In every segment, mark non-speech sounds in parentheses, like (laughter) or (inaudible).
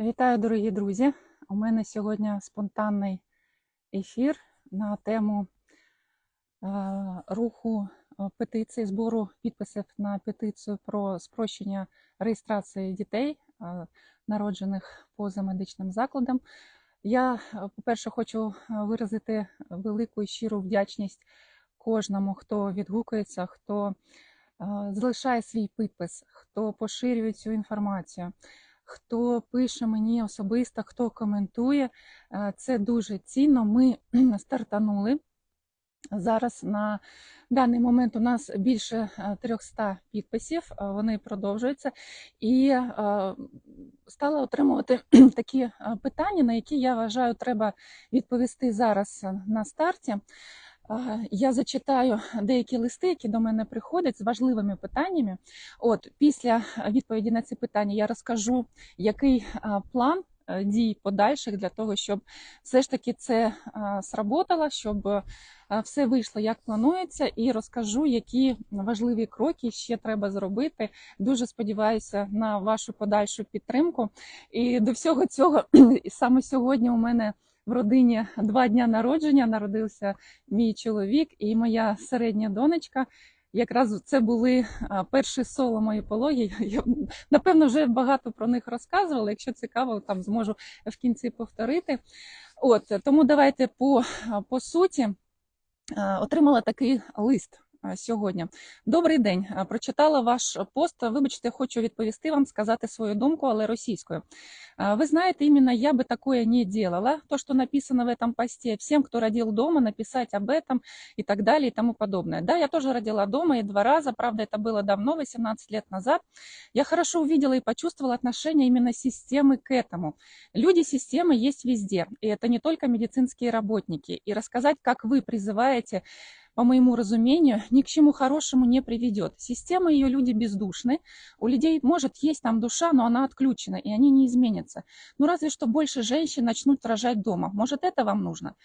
Вітаю, дорогі друзі! У мене сьогодні спонтанний ефір на тему е, руху е, петиції, збору підписів на петицію про спрощення реєстрації дітей, е, народжених поза медичним закладом. Я, по-перше, хочу виразити велику і щиру вдячність кожному, хто відгукується, хто залишає свій підпис, хто поширює цю інформацію хто пише мені особисто, хто коментує. Е, Це дуже цінно. Ми (clears throat) стартанули. Зараз на даний момент у нас більше е, 300 підписів, е, вони продовжуються, і е, стала отримувати (clears throat) такі е, питання, на які я вважаю, треба відповісти зараз е, на старті. Е, Я зачитаю деякі листи, які до мене приходять з важливими питаннями. От після відповіді на ці питання я розкажу, який е, план е, дій подальших для того, щоб все ж таки це е, сработало, щоб е, все вийшло як планується, і розкажу, які важливі кроки ще треба зробити. Дуже сподіваюся на вашу подальшу підтримку. І до всього цього (clears throat) саме сьогодні у мене в родині два дня народження. Народився мій чоловік і моя середня донечка. Якраз це були перші соло мої пологи. Я напевно вже багато про них розказувала. Якщо цікаво, там зможу в кінці повторити. От тому давайте по, по суті. Отримала такий лист сьогодні. Добрий день. А, Прочитала ваш пост. Вибачте, хочу відповісти вам, сказати свою думку, але російською. А, Вы знаете, именно я бы такое не делала. То, что написано в этом посте, всем, кто родил дома, написать об этом и так далее и тому подобное. Да, я тоже родила дома и два раза, правда, это было давно, 18 лет назад. Я хорошо увидела и почувствовала отношение именно системы к этому. Люди системы есть везде, и это не только медицинские работники. И рассказать, как вы призываете по моему разумению, ни к чему хорошему не приведет. Система ее люди бездушны. У людей может есть там душа, но она отключена, и они не изменятся. Ну разве что больше женщин начнут рожать дома. Может, это вам нужно?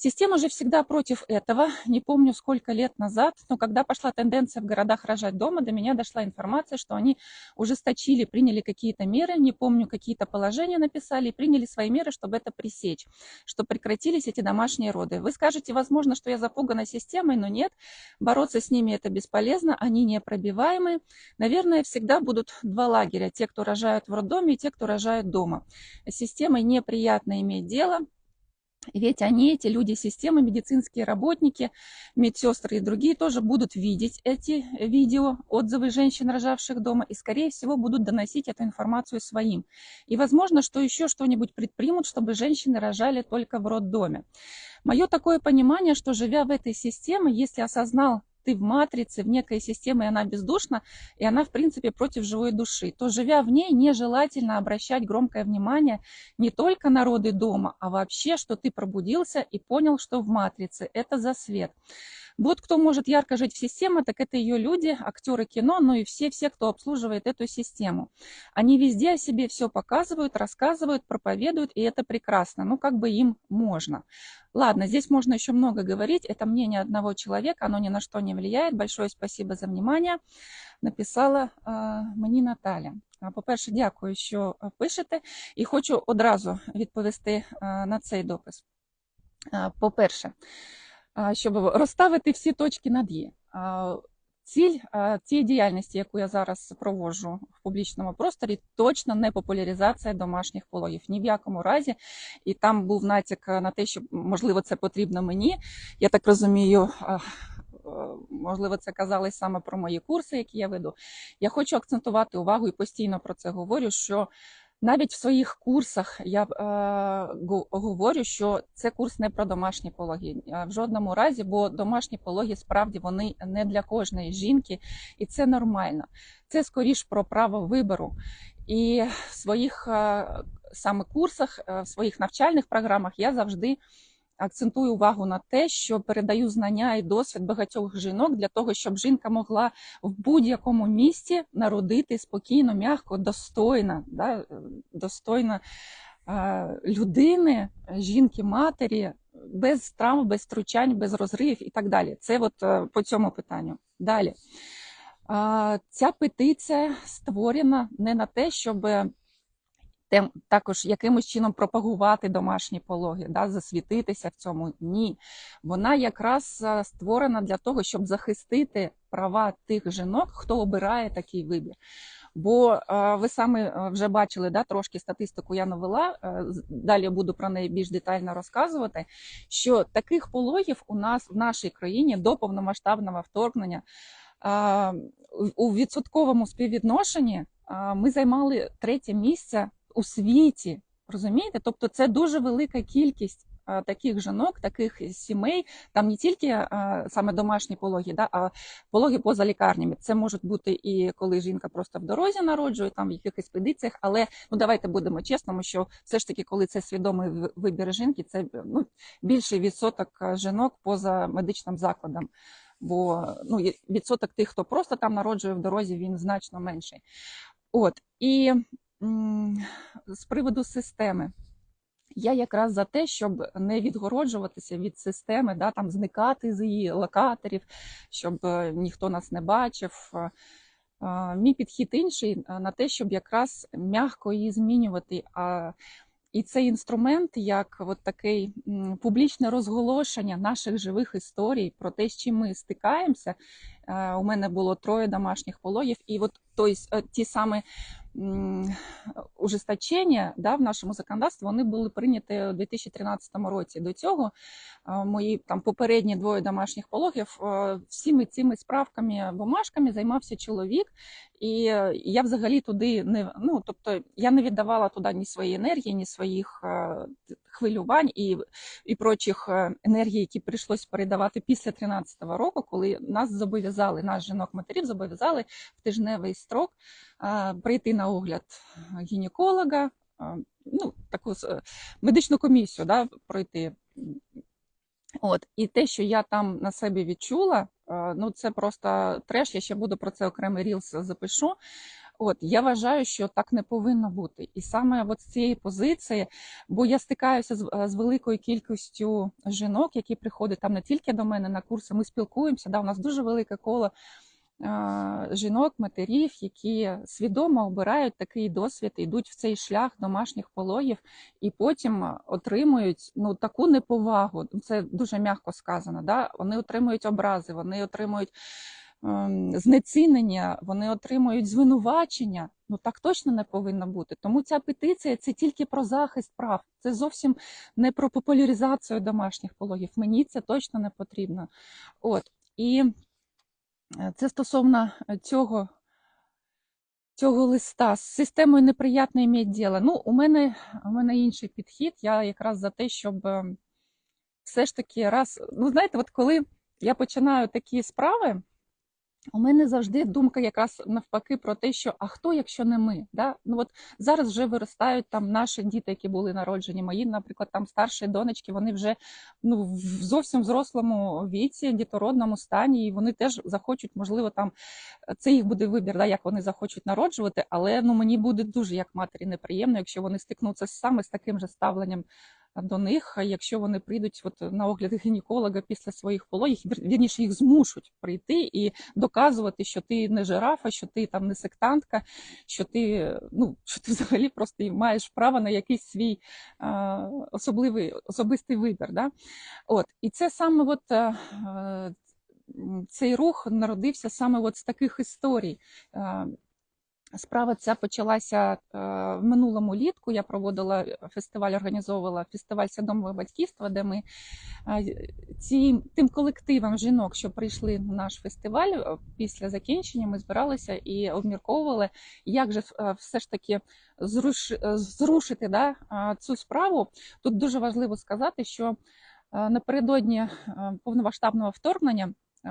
Система же всегда против этого. Не помню, сколько лет назад, но когда пошла тенденция в городах рожать дома, до меня дошла информация, что они ужесточили, приняли какие-то меры, не помню, какие-то положения написали, и приняли свои меры, чтобы это пресечь, чтобы прекратились эти домашние роды. Вы скажете, возможно, что я запугана системой, но нет, бороться с ними это бесполезно, они непробиваемые. Наверное, всегда будут два лагеря, те, кто рожают в роддоме, и те, кто рожают дома. С системой неприятно иметь дело, ведь они, эти люди системы, медицинские работники, медсестры и другие тоже будут видеть эти видео, отзывы женщин, рожавших дома, и, скорее всего, будут доносить эту информацию своим. И, возможно, что еще что-нибудь предпримут, чтобы женщины рожали только в роддоме. Мое такое понимание, что живя в этой системе, если осознал ты в матрице, в некой системе, и она бездушна, и она, в принципе, против живой души, то, живя в ней, нежелательно обращать громкое внимание не только на роды дома, а вообще, что ты пробудился и понял, что в матрице. Это за свет. Вот кто может ярко жить в системе, так это ее люди, актеры кино, ну и все-все, кто обслуживает эту систему. Они везде о себе все показывают, рассказывают, проповедуют, и это прекрасно. Ну, как бы им можно. Ладно, здесь можно еще много говорить. Это мнение одного человека, оно ни на что не влияет. Большое спасибо за внимание. Написала е, мені Наталя. А, По-перше, дякую, що е, пишете. І хочу одразу відповісти е, на цей допис. Е, По-перше, а, щоб розставити всі точки над «і». Ціль цієї діяльності, яку я зараз проводжу в публічному просторі, точно не популяризація домашніх пологів. Ні в якому разі. І там був натяк на те, що можливо це потрібно мені. Я так розумію, можливо, це казалось саме про мої курси, які я веду. Я хочу акцентувати увагу і постійно про це говорю. що навіть в своїх курсах я е, говорю, що це курс не про домашні пологи е, в жодному разі, бо домашні пологи справді вони не для кожної жінки, і це нормально. Це скоріш про право вибору. І в своїх е, саме курсах, е, в своїх навчальних програмах я завжди акцентую увагу на те, що передаю знання і досвід багатьох жінок для того, щоб жінка могла в будь-якому місці народити спокійно, м'яко, достойно, да, достойно людини, жінки, матері, без травм, без втручань, без розривів і так далі. Це от е, по цьому питанню. Далі. Ця петиція створена не на те, щоб тем, також якимось чином пропагувати домашні пологи, да, засвітитися в цьому. Ні. Вона якраз е, створена для того, щоб захистити права тих жінок, хто обирає такий вибір. Бо е, ви самі е, вже бачили, да, трошки статистику я навела. е, Далі буду про неї більш детально розказувати. Що таких пологів у нас в нашій країні до повномасштабного вторгнення у відсотковому співвідношенні ми займали третє місце у світі. Розумієте? Тобто це дуже велика кількість таких жінок, таких сімей. Там не тільки саме домашні пологи, да, а пологи поза лікарнями. Це можуть бути і коли жінка просто в дорозі народжує, там в якихось експедиціях. Але ну давайте будемо чесними, що все ж таки, коли це свідомий вибір жінки, це ну більший відсоток жінок поза медичним закладом. Бо ну відсоток тих, хто просто там народжує в дорозі, він значно менший. От і з приводу системи. Я якраз за те, щоб не відгороджуватися від системи, да, там зникати з її локаторів, щоб е, ніхто нас не бачив. Е, е, Мій підхід інший на те, щоб якраз м'яко її змінювати. А і цей інструмент, як от такий публічне розголошення наших живих історій про те, з чим ми стикаємося. У мене було троє домашніх пологів, і от той, ті самі м, ужесточення да, в нашому законодавстві вони були прийняті у 2013 році. До цього е, мої там попередні двоє домашніх пологів е, всіми цими справками, бумажками займався чоловік, і я взагалі туди не ну, тобто я не віддавала туди ні своєї енергії, ні своїх е, хвилювань і, і прочих енергій, які прийшлось передавати після 13-го року, коли нас зобов'язали, нас жінок-матерів зобов'язали в тижневий строк прийти на огляд гінеколога, ну, таку медичну комісію да, пройти. От, і те, що я там на себе відчула, ну це просто треш. Я ще буду про це окремий рілс запишу. От я вважаю, що так не повинно бути, і саме от з цієї позиції, бо я стикаюся з, з великою кількістю жінок, які приходять там не тільки до мене на курси. Ми спілкуємося. Да, у нас дуже велике коло жінок, матерів, які свідомо обирають такий досвід, йдуть в цей шлях домашніх пологів, і потім отримують ну таку неповагу. Це дуже м'яко сказано. Да? Вони отримують образи, вони отримують ем, знецінення, вони отримують звинувачення. Ну так точно не повинно бути. Тому ця петиція це тільки про захист прав. Це зовсім не про популяризацію домашніх пологів. Мені це точно не потрібно. От і це стосовно цього. Цього листа з системою неприятне ім'я діла. Ну, у мене, у мене інший підхід. Я якраз за те, щоб е, все ж таки раз. Ну, знаєте, от коли я починаю такі справи, у мене завжди думка якраз навпаки про те, що а хто, якщо не ми? Да? Ну от зараз вже виростають там наші діти, які були народжені. Мої, наприклад, там старші донечки, вони вже ну в зовсім взрослому віці, дітородному стані, і вони теж захочуть, можливо, там це їх буде вибір, да, як вони захочуть народжувати. Але ну мені буде дуже як матері неприємно, якщо вони стикнуться саме з таким же ставленням до них, якщо вони прийдуть от на огляд гінеколога після своїх пологів, вірніше їх змушуть прийти і доказувати, що ти не жирафа, що ти там не сектантка, що ти ну що ти взагалі просто маєш право на якийсь свій е, особливий особистий вибір. Да? От і це саме от. е, Цей рух народився саме от з таких історій. Е, Справа ця почалася е, в минулому літку. Я проводила фестиваль, організовувала фестиваль свідомого батьківства, де ми е, ці, тим колективом жінок, що прийшли на наш фестиваль е, після закінчення, ми збиралися і обмірковували, як же е, все ж таки зруш, е, зрушити да, е, цю справу. Тут дуже важливо сказати, що е, напередодні е, повномасштабного вторгнення. Е,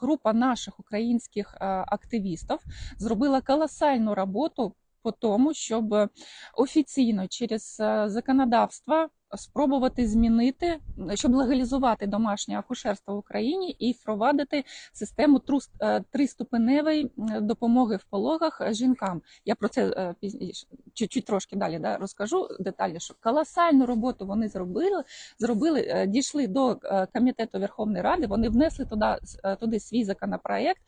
Група наших українських е, активістів зробила колосальну роботу по тому, щоб офіційно через е, законодавство спробувати змінити, щоб легалізувати домашнє акушерство в Україні і впровадити систему е, триступеневої допомоги в пологах жінкам. Я про це е, пізніше чуть-чуть трошки далі да, розкажу детальніше. Колосальну роботу вони зробили, зробили, е, дійшли до е, комітету Верховної Ради. Вони внесли туди, е, туди свій законопроект,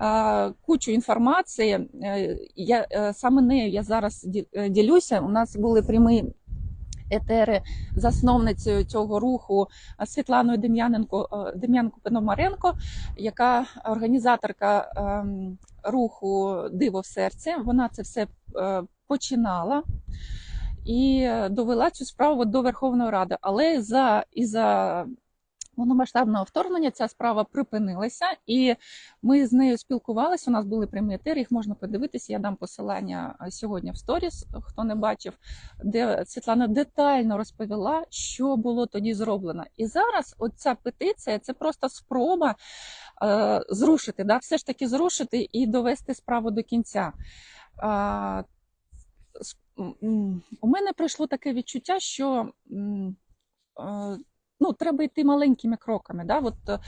е, кучу інформації. Е, Я е, саме нею я зараз е, ділюся. У нас були прямі етери засновницею цього руху е, Світланою Дем'яненко е, Дем'янко Пономаренко, яка організаторка ем, руху Диво в серці. Вона це все е, починала і довела цю справу до Верховної Ради. Але за і за повномасштабного вторгнення ця справа припинилася, і ми з нею спілкувалися. У нас були прямі етери, їх можна подивитися. Я дам посилання е, сьогодні в сторіс, хто не бачив, де Світлана детально розповіла, що було тоді зроблено. І зараз оця петиція це просто спроба е, зрушити, да, все ж таки зрушити і довести справу до кінця. М, у мене прийшло таке відчуття, що е, ну, треба йти маленькими кроками. Да? От, е,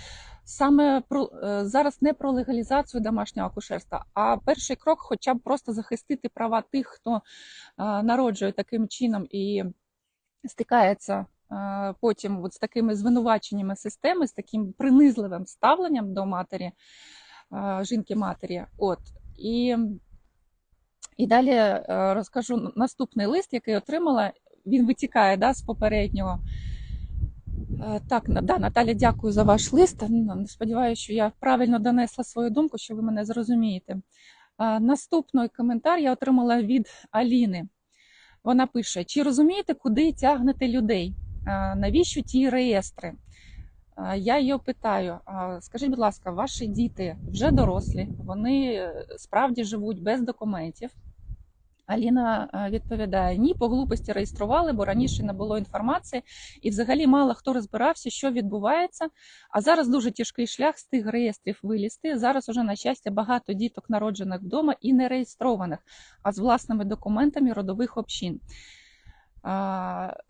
саме про, е, зараз не про легалізацію домашнього акушерства, а перший крок хоча б просто захистити права тих, хто е, народжує таким чином і стикається потім от з такими звинуваченнями системи, з таким принизливим ставленням до матері, жінки-матері. От. І, і далі розкажу наступний лист, який отримала. Він витікає да, з попереднього. Е, Так, да, Наталя, дякую за ваш лист. Сподіваюся, що я правильно донесла свою думку, що ви мене зрозумієте. Е, Наступний коментар я отримала від Аліни. Вона пише: чи розумієте, куди тягнете людей? Е, Навіщо ті реєстри? Я її питаю: скажіть, будь ласка, ваші діти вже дорослі, вони справді живуть без документів. Аліна е, відповідає: ні, по глупості реєстрували, бо раніше не було інформації, і взагалі мало хто розбирався, що відбувається. А зараз дуже тяжкий шлях з тих реєстрів вилізти. Зараз уже, на щастя, багато діток народжених вдома і не реєстрованих, а з власними документами родових общин.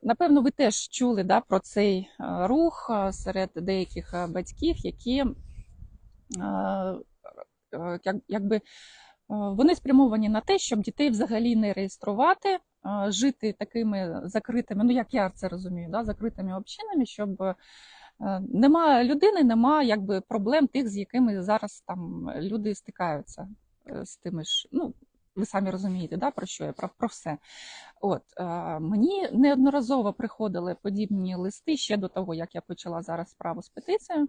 Напевно, ви теж чули да, про цей е, рух е, серед деяких батьків, які як- якби вони спрямовані на те, щоб дітей взагалі не реєструвати, е, жити такими закритими, ну як я це розумію, да, закритими общинами, щоб е, нема людини, нема якби проблем тих, з якими зараз там люди стикаються е, з тими ж. Ну, ви самі розумієте, да, про що я про, про все. От е, мені неодноразово приходили подібні листи ще до того, як я почала зараз справу з петицією.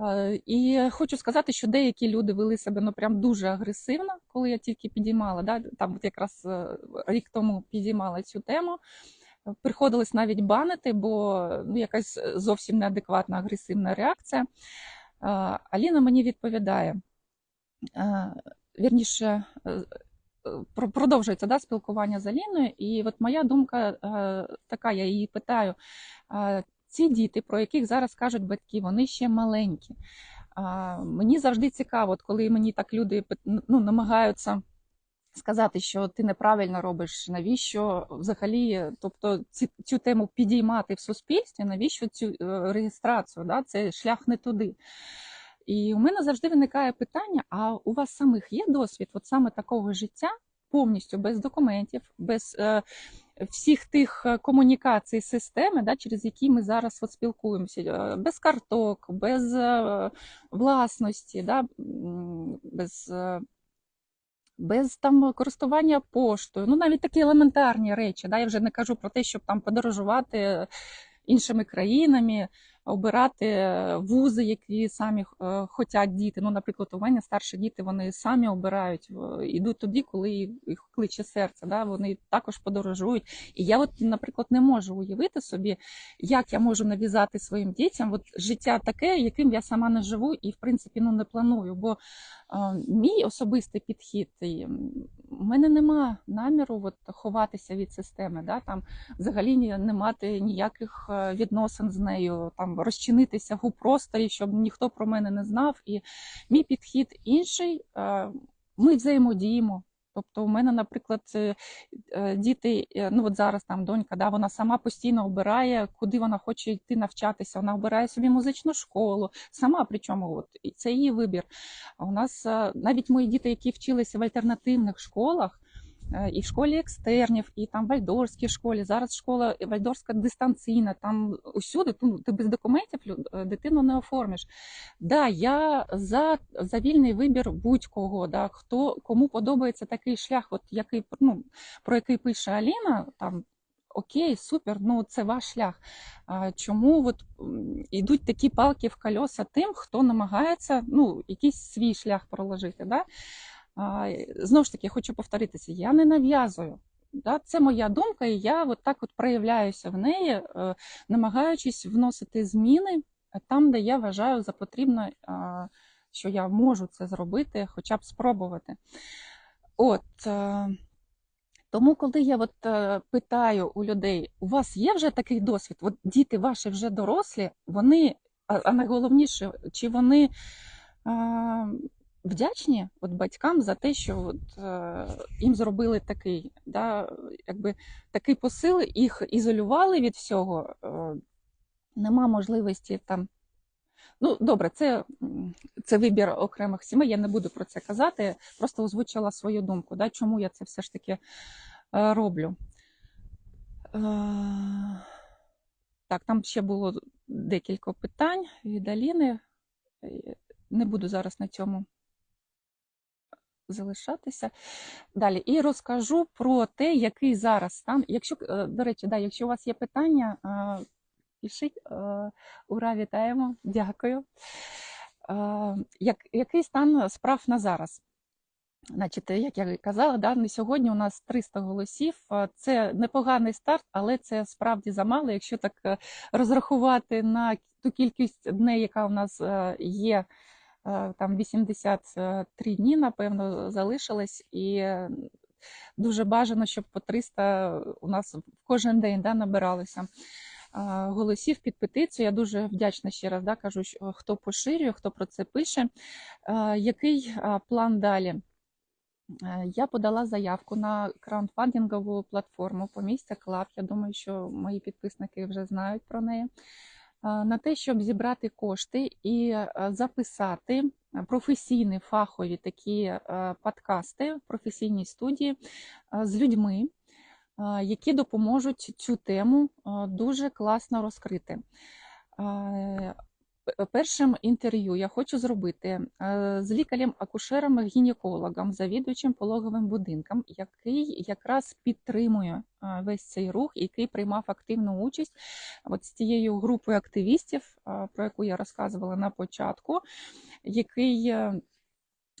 Е, І хочу сказати, що деякі люди вели себе ну прям дуже агресивно, коли я тільки підіймала. Да, там от якраз е, рік тому підіймала цю тему. Приходилось навіть банити, бо ну, якась зовсім неадекватна агресивна реакція. Е, Аліна мені відповідає. е, Вірніше, е, продовжується да, спілкування з Аліною, і от моя думка е, така, я її питаю. Ці діти, про яких зараз кажуть батьки, вони ще маленькі. А, Мені завжди цікаво, от коли мені так люди ну, намагаються сказати, що ти неправильно робиш, навіщо взагалі, тобто ці, цю тему підіймати в суспільстві, навіщо цю е, реєстрацію? Да? Це шлях не туди. І у мене завжди виникає питання: а у вас самих є досвід от саме такого життя повністю без документів, без е, всіх тих е, комунікацій системи, да, через які ми зараз от спілкуємося, е, без карток, без е, власності, да, без. без там користування поштою, ну навіть такі елементарні речі. Да? Я вже не кажу про те, щоб там подорожувати іншими країнами, обирати е, вузи, які самі е, хочуть діти. Ну, наприклад, у мене старші діти вони самі обирають, е, йдуть туди, коли їх кличе серце. Да? Вони також подорожують. І я, от, наприклад, не можу уявити собі, як я можу нав'язати своїм дітям от, життя таке, яким я сама не живу і, в принципі, ну, не планую. Бо е, мій особистий підхід, у мене нема наміру от, ховатися від системи, да? там, взагалі не мати ніяких е, відносин з нею, там, розчинитися в просторі, щоб ніхто про мене не знав. І мій підхід інший. е, Ми взаємодіємо. Тобто, у мене, наприклад, е, діти, е, ну от зараз там донька, да, вона сама постійно обирає, куди вона хоче йти навчатися. Вона обирає собі музичну школу, сама причому от, і це її вибір. А у нас е, навіть мої діти, які вчилися в альтернативних школах, і в школі екстернів, і там в Вальдорфській школі. Зараз школа Вальдорфська дистанційна. Там усюди ти без документів е, дитину не оформиш. Да, я за, за вільний вибір будь-кого. Да, хто кому подобається такий шлях, от який ну, про який пише Аліна, там. Окей, супер, ну це ваш шлях. А чому от м, ідуть такі палки в кольоса тим, хто намагається ну, якийсь свій шлях проложити? Да? Знову ж таки, хочу повторитися, я не нав'язую. Да? Це моя думка, і я от так от проявляюся в неї, е, намагаючись вносити зміни там, де я вважаю за потрібно, що я можу це зробити, хоча б спробувати. От, е, тому, коли я от, е, питаю у людей, у вас є вже такий досвід? От діти ваші вже дорослі, вони, а найголовніше, чи вони вдячні от батькам за те, що от, е, їм зробили такий, да, якби, такий посил, їх ізолювали від всього, е, нема можливості там. Ну, добре, це, це вибір окремих сімей, я не буду про це казати, просто озвучила свою думку, да, чому я це все ж таки е, роблю. Е, Так, там ще було декілька питань від Аліни. Е, Не буду зараз на цьому залишатися. Далі. І розкажу про те, який зараз стан. Якщо, е, до речі, да, якщо у вас є питання, е, пишіть. Е, Ура, вітаємо, дякую. Як, який стан справ на зараз? Значить, як я казала, да, на сьогодні у нас 300 голосів. Це непоганий старт, але це справді замало. Якщо так розрахувати на ту кількість дней, яка у нас є, там 83 дні, напевно, залишилось, і е, дуже бажано, щоб по 300 у нас в кожен день да, набиралося голосів під петицію. Я дуже вдячна ще раз да, кажу, що, хто поширює, хто про це пише. Е, Який план далі? Е, Я подала заявку на краундфандингову платформу Помістя Клаб. Я думаю, що мої підписники вже знають про неї. На те, щоб зібрати кошти і записати професійні фахові такі подкасти в професійній студії з людьми, які допоможуть цю тему дуже класно розкрити. Е, Першим інтерв'ю я хочу зробити е, з лікарем-акушером гінекологом, завідувачем пологовим будинком, який якраз підтримує е, весь цей рух, який приймав активну участь от з тією групою активістів, е, про яку я розказувала на початку, який е,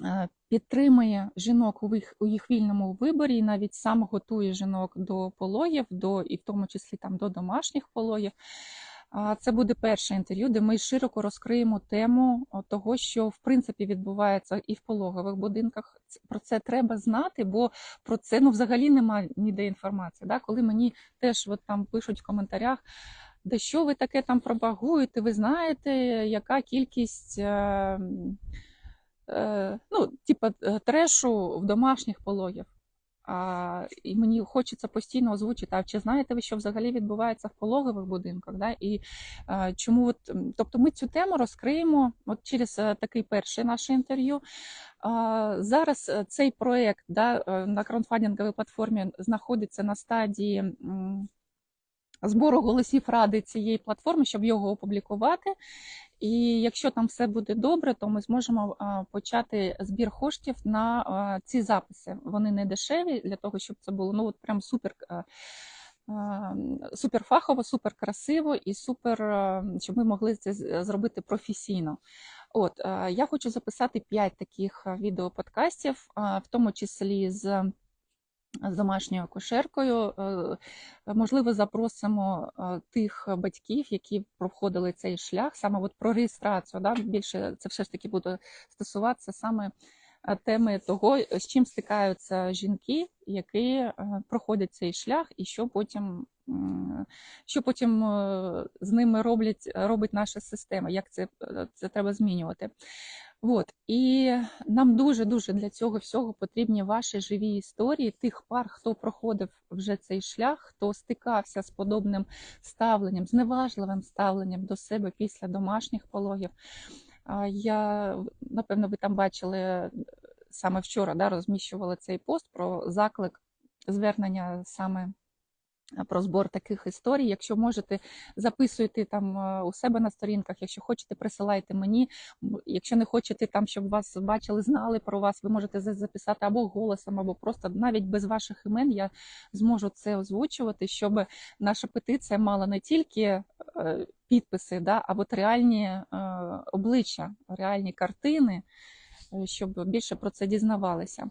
е, підтримує жінок у їх, у їх вільному виборі, і навіть сам готує жінок до пологів, до, і в тому числі там, до домашніх пологів. Це буде перше інтерв'ю, де ми широко розкриємо тему того, що в принципі відбувається і в пологових будинках. Про це треба знати, бо про це ну взагалі немає ніде інформації. Да? Коли мені теж от там пишуть в коментарях, де що ви таке там пропагуєте, ви знаєте, яка кількість. Е, е, ну, типа е, трешу в домашніх пологів. А, і мені хочеться постійно озвучити, а чи знаєте ви, що взагалі відбувається в пологових будинках? Да? І а, чому от, тобто ми цю тему розкриємо от через е, такий перший наше інтерв'ю. А, зараз е, цей проект да, е, на краундфандинговій платформі знаходиться на стадії. Збору голосів ради цієї платформи, щоб його опублікувати. І якщо там все буде добре, то ми зможемо почати збір коштів на ці записи. Вони не дешеві для того, щоб це було ну от прям супер. а, Супер фахово, супер красиво і супер, щоб ми могли це зробити професійно. От я хочу записати 5 таких відеоподкастів, в тому числі з з домашньою акушеркою. Е, Можливо, запросимо е, тих батьків, які проходили цей шлях, саме от про реєстрацію. Да? Більше це все ж таки буде стосуватися саме е, теми того, з чим стикаються жінки, які проходять цей шлях, і що потім. Що потім з ними роблять, робить наша система, як це, це треба змінювати? От. І нам дуже-дуже для цього всього потрібні ваші живі історії тих пар, хто проходив вже цей шлях, хто стикався з подобним ставленням, з неважливим ставленням до себе після домашніх пологів. Я, напевно, ви там бачили саме вчора, да, розміщували цей пост про заклик звернення саме про збор таких історій. Якщо можете, записуйте там е, у себе на сторінках, якщо хочете, присилайте мені. Якщо не хочете там, щоб вас бачили, знали про вас, ви можете записати або голосом, або просто навіть без ваших імен я зможу це озвучувати, щоб наша петиція мала не тільки е, підписи, да, а от реальні е, обличчя, реальні картини, е, щоб більше про це дізнавалися.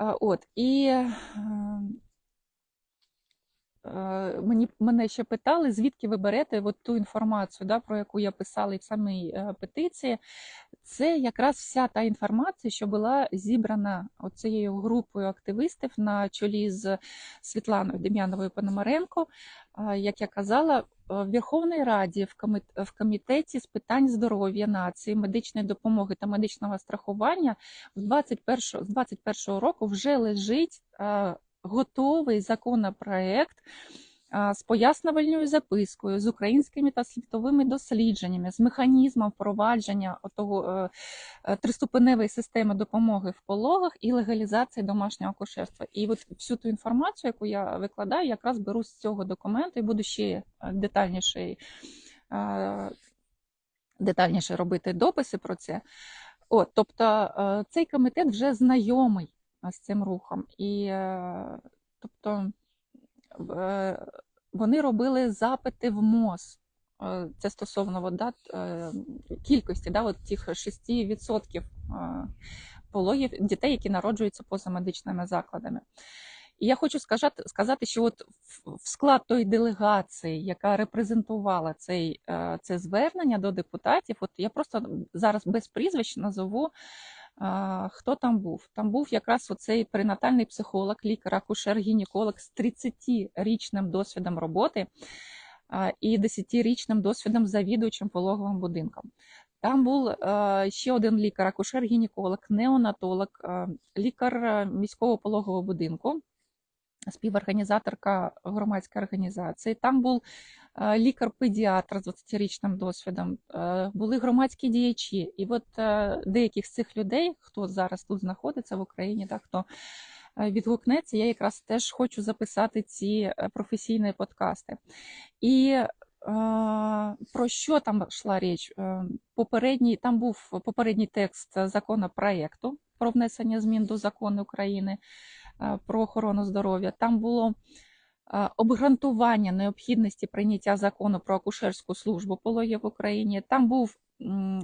Е, От і е, е, мені мене ще питали, звідки ви берете от ту інформацію, да, про яку я писала і в самій е, петиції. Це якраз вся та інформація, що була зібрана цією групою активістів на чолі з Світланою Дем'яновою Пономаренко. Е, Як я казала, е, в Верховній Раді в комітеті з питань здоров'я нації, медичної допомоги та медичного страхування в 21, з 21 року вже лежить е, готовий законопроект з пояснювальною запискою, з українськими та світовими дослідженнями, з механізмом впровадження того е, е, триступеневої системи допомоги в пологах і легалізації домашнього акушерства. І от всю ту інформацію, яку я викладаю, якраз беру з цього документу і буду ще е, детальніше, детальніше робити дописи про це. От, тобто цей комітет вже знайомий з цим рухом. І е, тобто е, вони робили запити в МОЗ. Е, Це стосовно е, кількості да, от тих 6% е, пологів дітей, які народжуються поза медичними закладами. І я хочу сказати, сказати, що от в- склад тої делегації, яка репрезентувала цей, це звернення до депутатів, от я просто зараз без прізвищ назову, хто там був. Там був якраз оцей перинатальний психолог, лікар, акушер, гінеколог з 30-річним досвідом роботи і 10-річним досвідом завідувачем пологовим будинком. Там був е, ще один лікар, акушер-гінеколог, неонатолог, е, лікар е, міського пологового будинку, співорганізаторка громадської організації. Там був е, лікар-педіатр з 20-річним досвідом, е, були громадські діячі. І от е, деяких з цих людей, хто зараз тут знаходиться в Україні, так, хто відгукнеться, я якраз теж хочу записати ці професійні подкасти. І про що там йшла річ? Попередній, там був попередній текст законопроекту про внесення змін до закону України про охорону здоров'я. Там було е, обґрунтування необхідності прийняття закону про акушерську службу пологів в Україні. Там був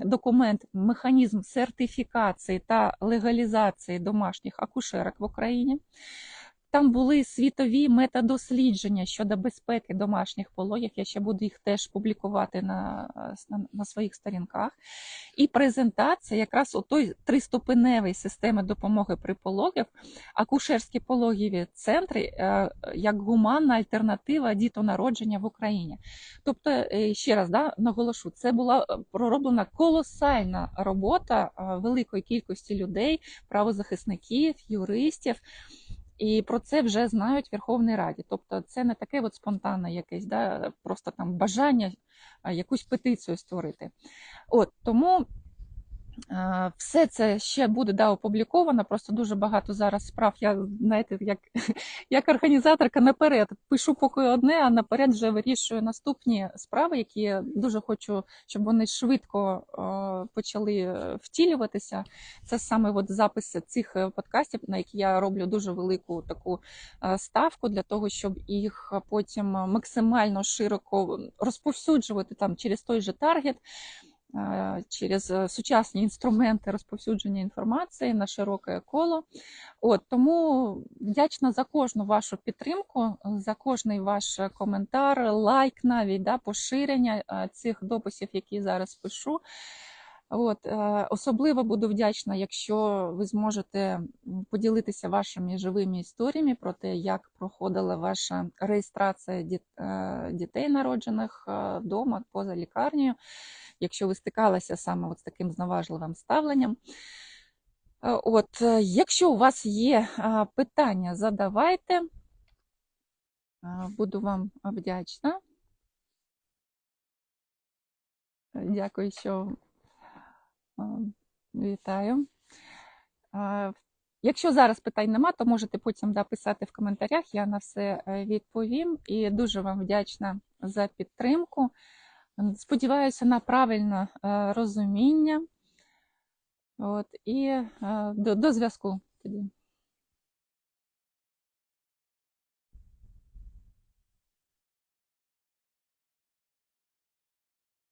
документ, механізм сертифікації та легалізації домашніх акушерок в Україні. Там були світові метадослідження щодо безпеки домашніх пологів. Я ще буду їх теж публікувати на, на, на своїх сторінках. І презентація якраз у той триступеневої системи допомоги при пологах, акушерські пологові центри е, як гуманна альтернатива дітонародження в Україні. Тобто, е, ще раз да, наголошу, це була е, пророблена колосальна робота великої кількості людей, правозахисників, юристів. І про це вже знають в Верховній Раді. Тобто це не таке от спонтанне якесь, да, просто там бажання якусь петицію створити. От тому все це ще буде да, опубліковано. Просто дуже багато зараз справ. Я знаєте, як, (laughs) як організаторка наперед пишу поки одне, а наперед вже вирішую наступні справи, які я дуже хочу, щоб вони швидко е, почали е, втілюватися. Це саме от запис цих е, подкастів, на які я роблю дуже велику таку е, ставку для того, щоб їх потім максимально широко розповсюджувати там через той же таргет. Через сучасні інструменти розповсюдження інформації на широке коло. От тому вдячна за кожну вашу підтримку, за кожний ваш коментар, лайк, навіть да, поширення цих дописів, які зараз пишу. От, е, особливо буду вдячна, якщо ви зможете поділитися вашими живими історіями про те, як проходила ваша реєстрація е, дітей, народжених вдома, поза лікарнею, якщо ви стикалися саме от з таким зневажливим ставленням. Е, От, е, якщо у вас є е, питання, задавайте. Е, Буду вам вдячна. Е, Дякую, що е, вітаю. Е, Якщо зараз питань нема, то можете потім да, писати в коментарях, я на все е, відповім. І дуже вам вдячна за підтримку. Сподіваюся на правильне е, розуміння. От, і е, до, до зв'язку тоді.